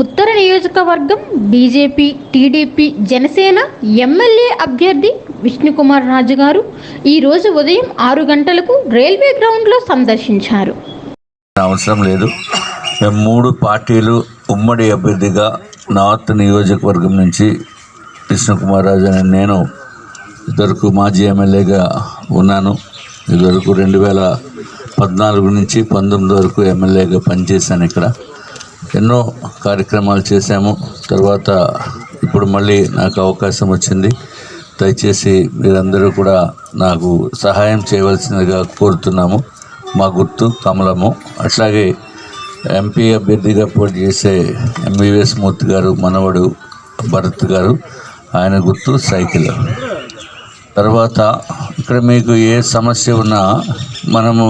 ఉత్తర నియోజకవర్గం BJP TDP Janasena MLA అభ్యర్థి విష్ణుకుమార్ రాజు గారు ఈరోజు ఉదయం ఆరు గంటలకు రైల్వే గ్రౌండ్లో సందర్శించారు. అవసరం లేదు. మేము మూడు పార్టీలు ఉమ్మడి అభ్యర్థిగా నార్త్ నియోజకవర్గం నుంచి విష్ణుకుమార్ రాజు అనే నేను ఇదివరకు మాజీ ఎమ్మెల్యేగా ఉన్నాను. ఇదివరకు రెండు వేల పద్నాలుగు నుంచి పంతొమ్మిది వరకు ఎమ్మెల్యేగా పనిచేశాను ఇక్కడ. ఎన్నో కార్యక్రమాలు చేశాము. తర్వాత ఇప్పుడు మళ్ళీ నాకు అవకాశం వచ్చింది. దయచేసి మీరందరూ కూడా నాకు సహాయం చేయవలసిందిగా కోరుతున్నాము. మా గుర్తు కమలము. అట్లాగే ఎంపీ అభ్యర్థిగా పోటీ చేసే ఎంబీవీఎస్ మూర్తి గారు మనవడు భరత్ గారు ఆయన గుర్తు సైకిల్. తర్వాత ఇక్కడ మీకు ఏ సమస్య ఉన్నా మనము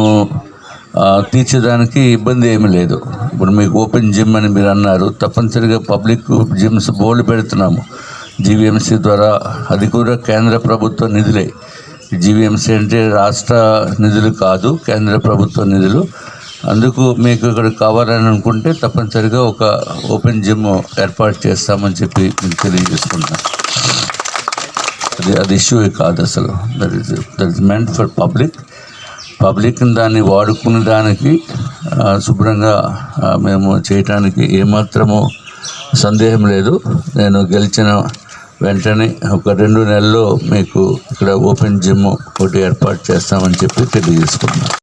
తీర్చేదానికి ఇబ్బంది ఏమీ లేదు. ఇప్పుడు మీకు ఓపెన్ జిమ్ అని మీరు అన్నారు తప్పనిసరిగా పబ్లిక్ జిమ్స్ బోర్డు పెడుతున్నాము. జీవీఎంసీ ద్వారా అది కూడా కేంద్ర ప్రభుత్వ నిధులే. జీవీఎంసీ అంటే రాష్ట్ర నిధులు కాదు కేంద్ర ప్రభుత్వ నిధులు. అందుకు మీకు ఇక్కడ కావాలని అనుకుంటే తప్పనిసరిగా ఒక ఓపెన్ జిమ్ ఏర్పాటు చేస్తామని చెప్పి మీకు తెలియజేసుకుంటాను అది అది ఇష్యూ కాదు అసలు. That is that is meant for public public దాన్ని వాడుకునే దానికి శుభ్రంగా మేము చేయటానికి ఏమాత్రము సందేహం లేదు. నేను గెలిచిన వెంటనే ఒక రెండు నెలల్లో మీకు ఇక్కడ ఓపెన్ జిమ్ ఒకటి ఏర్పాటు చేస్తామని చెప్పి తెలియజేసుకున్నాను